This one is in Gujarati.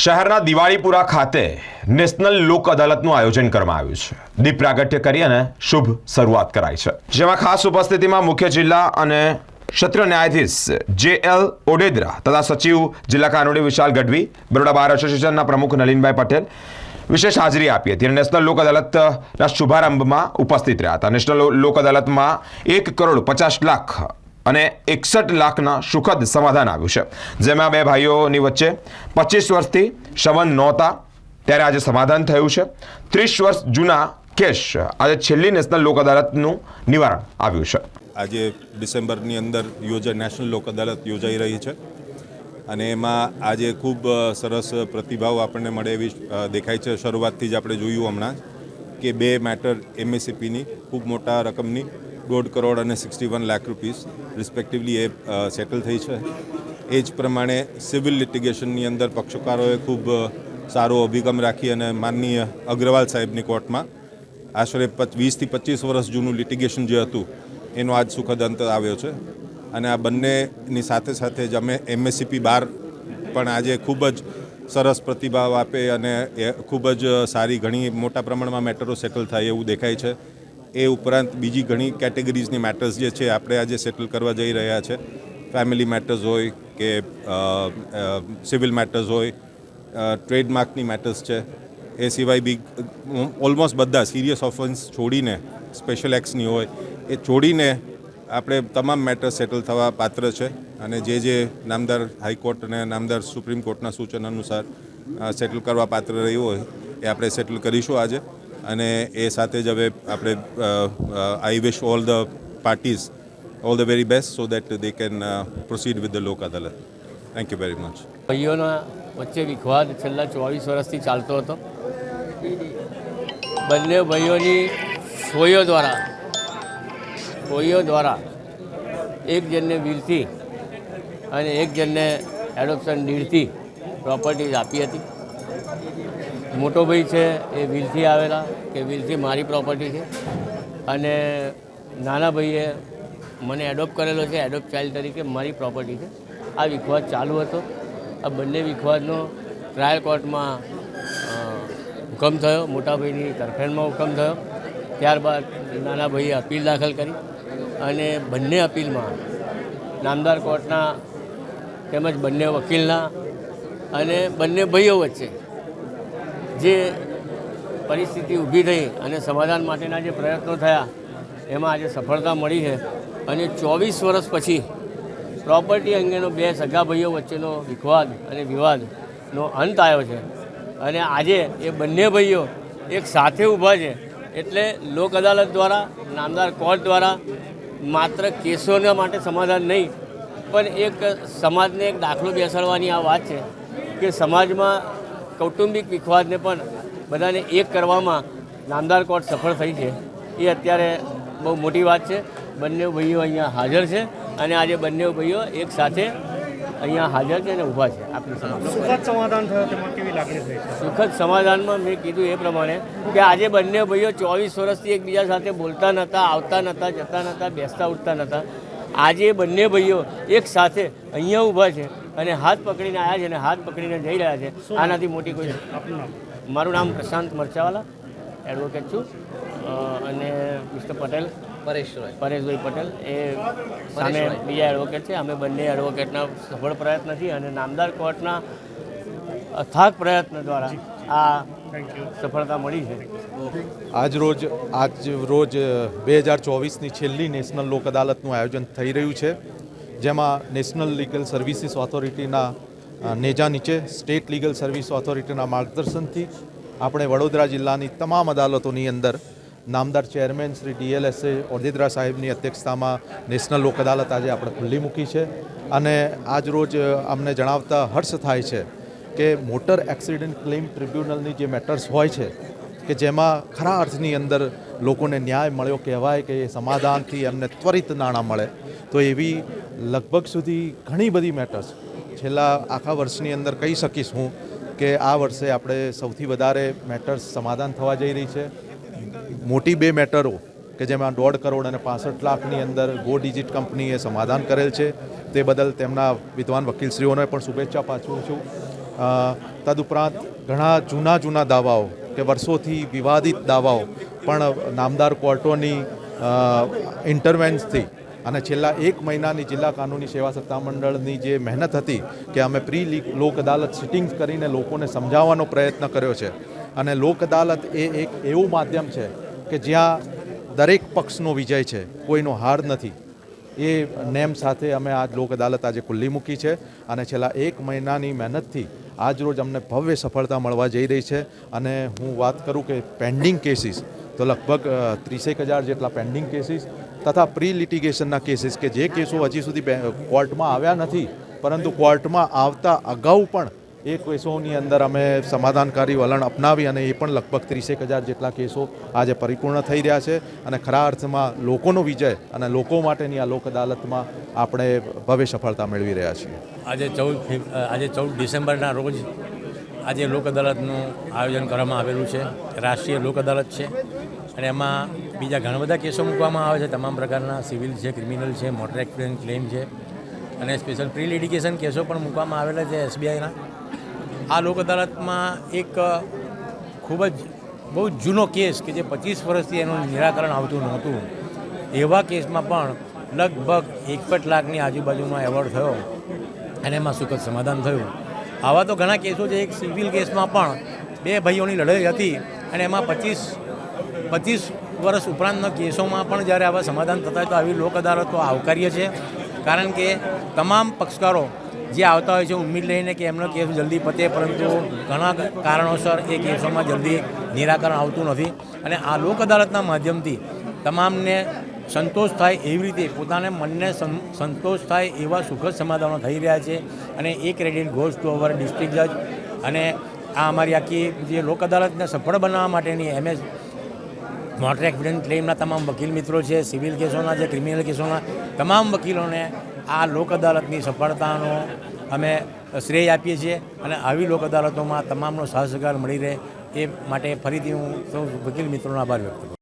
શહેરના દિવાળીપુરા ખાતે નેશનલ લોક અદાલતનું આયોજન કરવામાં આવ્યું છે. દીપ પ્રાગટ્ય કરી અને શુભ શરૂઆત કરાઈ છે. જેમાં ખાસ ઉપસ્થિતિમાં મુખ્ય જિલ્લા અને ક્ષત્રિય ન્યાયાધીશ જે એલ ઓડેદરા તથા સચિવ જિલ્લા કાનૂની વિશાલ ગઢવી, બરોડા બાર એસોસિએશનના પ્રમુખ નલિનભાઈ પટેલ વિશેષ હાજરી આપી હતી અને નેશનલ લોક અદાલતના શુભારંભમાં ઉપસ્થિત રહ્યા હતા. નેશનલ લોક અદાલતમાં એક કરોડ પચાસ લાખ અને એકસઠ લાખના સુખદ સમાધાન આવ્યું છે. જેમાં બે ભાઈઓની વચ્ચે પચીસ વર્ષથી સંબંધ નહોતા. ત્યારે આજે સમાધાન થયું છે. ત્રીસ વર્ષ જૂના કેસ આજે છેલ્લી નેશનલ લોક અદાલતનું નિવારણ આવ્યું છે. આજે ડિસેમ્બરની અંદર યોજા, નેશનલ લોક અદાલત યોજાઈ રહી છે. અને એમાં આજે ખૂબ સરસ પ્રતિભાવ આપણને મળે એવી દેખાય છે. શરૂઆતથી જ આપણે જોયું હમણાં કે બે મેટર એમએસસીપીની ખૂબ મોટા રકમની દોઢ કરોડ અને sixty one lakh rupees respectively એ સેટલ થઈ છે. એ જ પ્રમાણે સિવિલ લિટિગેશનની અંદર પક્ષકારોએ ખૂબ સારો અભિગમ રાખી અને માનનીય અગ્રવાલ સાહેબની કોર્ટમાં આશરે વીસથી પચીસ વર્ષ જૂનું લિટિગેશન જે હતું, એનો આજ સુખદ અંત આવ્યો છે. અને આ બંનેની સાથે સાથે જ અમે એમએસસીપી બાર પણ આજે ખૂબ જ સરસ પ્રતિભાવ આપે અને એ ખૂબ જ સારી ઘણી મોટા પ્રમાણમાં મેટરો સેટલ થાય એવું દેખાય છે. એ ઉપરાંત બીજી ઘણી કેટેગરીઝની મેટર્સ જે છે, આપણે આજે સેટલ કરવા જઈ રહ્યા છે. ફેમિલી મેટર્સ હોય કે સિવિલ મેટર્સ હોય ટ્રેડમાર્કની મેટર્સ છે. એ સિવાય બી ઓલમોસ્ટ બધા સિરિયસ ઓફન્સ છોડીને સ્પેશિયલ એક્સની હોય, એ છોડીને આપણે તમામ મેટર્સ સેટલ થવા પાત્ર છે. અને જે જે નામદાર હાઈકોર્ટ અને નામદાર સુપ્રીમ કોર્ટના સૂચન અનુસાર સેટલ કરવા પાત્ર રહ્યું હોય, એ આપણે સેટલ કરીશું આજે. અને એ સાથે જ હવે આપણે I wish all the parties all the very best so that they can proceed with the Lok Adalat thank you very much ભાઈઓના વચ્ચે વિખવાદ છેલ્લા ચોવીસ વર્ષથી ચાલતો હતો. બંને ભાઈઓની સોયો દ્વારા સોયો દ્વારા એક જણને વીરથી અને એક જણને એડોપ્શન ડીડથી પ્રોપર્ટીઝ આપી હતી. મોટો ભાઈ છે એ વિલથી આવેલા, કે વિલથી મારી પ્રોપર્ટી છે. અને નાના ભાઈએ મને એડોપ્ટ કરેલો છે એડોપ્ટ ચાઇલ્ડ તરીકે મારી પ્રોપર્ટી છે. આ વિખવાદ ચાલુ હતો. આ બંને વિખવાદનો ટ્રાયલ કોર્ટમાં હુકમ થયો. મોટા ભાઈની તરફેણમાં હુકમ થયો. ત્યારબાદ નાના ભાઈએ અપીલ દાખલ કરી અને બંને અપીલમાં નામદાર કોર્ટના તેમજ બંને વકીલના અને બંને ભાઈઓ વચ્ચે જે પરિસ્થિતિ ઊભી થઈ અને સમાધાન માટેના જે પ્રયત્નો થયા, એમાં આજે સફળતા મળી છે. અને ચોવીસ વર્ષ પછી પ્રોપર્ટી અંગેનો બે સગા ભાઈઓ વચ્ચેનો વિખવાદ અને વિવાદનો અંત આવ્યો છે. અને આજે એ બંને ભાઈઓ એક સાથે ઊભા છે એટલે લોક અદાલત દ્વારા, નામદાર કોર્ટ દ્વારા માત્ર કેસોના માટે સમાધાન નહીં, પણ એક સમાજને એક દાખલો બેસાડવાની આ વાત છે કે સમાજમાં કૌટુંબિક વિખવાદને પણ બધાને એક કરવામાં નામદાર કોર્ટ સફળ થઈ છે. એ અત્યારે બહુ મોટી વાત છે. બંને ભાઈઓ અહીંયા હાજર છે અને આજે બંને ભાઈઓ એક સાથે અહીંયા હાજર છે અને ઊભા છે. આપણી સુખદ સમાધાન થયો તેમાં કેવી લાગણી થઈ? સુખદ સમાધાનમાં મેં કીધું એ પ્રમાણે કે આજે બંને ભાઈઓ ચોવીસ વર્ષથી એકબીજા સાથે બોલતા નહોતા આવતા નહોતા જતા નહોતા બેસતા ઉઠતા નહોતા આજે બંને ભાઈઓ એક સાથે અહીંયા ઊભા છે. અને હાથ પકડીને આવ્યા છે અને હાથ પકડીને જઈ રહ્યા છે. આનાથી મોટી કોઈ મારું નામ પ્રશાંત મરચાવાલા એડવોકેટ છું. અને મિસ્ટર પટેલ. પરેશભાઈ. પરેશભાઈ પટેલ. એ સામે બીજા એડવોકેટ છે. અમે બંને એડવોકેટના સફળ પ્રયત્નથી અને નામદાર કોર્ટના અથાગ પ્રયત્ન દ્વારા આ સફળતા મળી છે. આજ રોજ આજ રોજ બે હજાર ચોવીસની છેલ્લી નેશનલ લોક અદાલતનું આયોજન થઈ રહ્યું છે. જેમાં નેશનલ લીગલ સર્વિસીસ ઓથોરિટીના નેજા નીચે સ્ટેટ લીગલ સર્વિસ ઓથોરિટીના માર્ગદર્શનથી આપણે વડોદરા જિલ્લાની તમામ અદાલતોની અંદર નામદાર ચેરમેન શ્રી ડીએલએસએ ઓદેદરા સાહેબની અધ્યક્ષતામાં નેશનલ લોક અદાલત આજે આપણે ખુલ્લી મૂકી છે. અને આજ રોજ અમને જણાવતા હર્ષ થાય છે કે મોટર એક્સિડન્ટ ક્લેમ ટ્રિબ્યુનલની જે મેટર્સ હોય છે, કે જેમાં ખરા અર્થની અંદર લોકોને ન્યાય મળ્યો કહેવાય કે એ સમાધાનથી એમને ત્વરિત નાણાં મળે તો એવી લગભગ સુધી ઘણી બધી મેટર્સ છેલ્લા આખા વર્ષની અંદર કહી શકીશ હું કે આ વર્ષે આપણે સૌથી વધારે મેટર્સ સમાધાન થવા જઈ રહી છે. મોટી બે મેટરો કે જેમાં દોઢ કરોડ અને પાસઠ લાખની અંદર ગો ડિજિટ કંપનીએ સમાધાન કરેલ છે. તે બદલ તેમના વિદ્વાન વકીલશ્રીઓને પણ શુભેચ્છા પાછું છું. તદુપરાંત ઘણા જૂના જૂના દાવાઓ કે વર્ષોથી વિવાદિત દાવાઓ પણ નામદાર કોર્ટોની ઇન્ટરવેન્સથી અને છેલ્લા એક મહિનાની જિલ્લા કાનૂની સેવા સત્તામંડળની જે મહેનત હતી કે અમે પ્રી લોક અદાલત સિટિંગ્સ કરીને લોકોને સમજાવવાનો પ્રયત્ન કર્યો છે. અને લોક અદાલત એ એક એવું માધ્યમ છે કે જ્યાં દરેક પક્ષનો વિજય છે, કોઈનો હાર નથી. એ નેમ સાથે અમે આજ લોક અદાલત આજે ખુલ્લી મૂકી છે અને છેલ્લા એક મહિનાની મહેનતથી આજ રોજ અમને ભવ્ય સફળતા મળવા જઈ રહી છે. અને હું વાત કરું કે પેન્ડિંગ કેસીસ તો લગભગ ત્રીસેક હજાર જેટલા પેન્ડિંગ કેસીસ તથા પ્રી લિટિગેશનના કેસીસ કે જે કેસો હજી સુધી કોર્ટમાં આવ્યા નથી, પરંતુ કોર્ટમાં આવતા અગાઉ પણ એ કેસોની અંદર અમે સમાધાનકારી વલણ અપનાવી અને એ પણ લગભગ ત્રીસેક હજાર જેટલા કેસો આજે પરિપૂર્ણ થઈ રહ્યા છે અને ખરા અર્થમાં લોકોનો વિજય અને લોકો માટેની આ લોક અદાલતમાં આપણે ભવ્ય સફળતા મેળવી રહ્યા છીએ. આજે ચૌદ આજે ચૌદ ડિસેમ્બરના રોજ આજે લોક અદાલતનું આયોજન કરવામાં આવેલું છે. રાષ્ટ્રીય લોક અદાલત છે. અને એમાં બીજા ઘણા બધા કેસો મૂકવામાં આવે છે. તમામ પ્રકારના સિવિલ છે, ક્રિમિનલ છે, મોટર એક્સિડન્ટ ક્લેમ છે. અને સ્પેશિયલ પ્રી લિટિગેશન કેસો પણ મૂકવામાં આવેલા છે એસબીઆઈના. આ લોક અદાલતમાં એક ખૂબ જ, બહુ જૂનો કેસ કે જે પચીસ વર્ષથી એનું નિરાકરણ આવતું નહોતું. એવા કેસમાં પણ લગભગ એકસઠ લાખની આજુબાજુનો એવોર્ડ થયો. અને એમાં સુખદ સમાધાન થયું. આવા તો ઘણા કેસો છે, એક સિવિલ કેસમાં પણ બે ભાઈઓની લડાઈ હતી અને એમાં પચીસ પચીસ વર્ષ ઉપરાંતના કેસોમાં પણ જ્યારે આવા સમાધાન થતા હોય તો આવી લોક અદાલતો આવકાર્ય છે. કારણ કે તમામ પક્ષકારો જે આવતા હોય છે, ઉમ્મીદ લઈને કે એમનો કેસ જલ્દી પતે, પરંતુ ઘણા કારણોસર એ કેસોમાં જલ્દી નિરાકરણ આવતું નથી. અને આ લોક અદાલતના માધ્યમથી તમામને સંતોષ થાય એવી રીતે પોતાને મનને સંતોષ થાય એવા સુખદ સમાધાનો થઈ રહ્યા છે. અને એ credit goes to our district જજ અને આ અમારી આખી જે લોક અદાલતને સફળ બનાવવા માટેની એમએસ મોટર એક્સિડન્ટ ક્લેમના તમામ વકીલ મિત્રો છે, સિવિલ કેસોના છે ક્રિમિનલ કેસોના તમામ વકીલોને આ લોક અદાલતની સફળતાનો અમે શ્રેય આપીએ છીએ. અને આવી લોક અદાલતોમાં તમામનો સહસહકાર મળી રહે એ માટે ફરીથી હું સૌ વકીલ મિત્રોનો આભાર વ્યક્ત કરું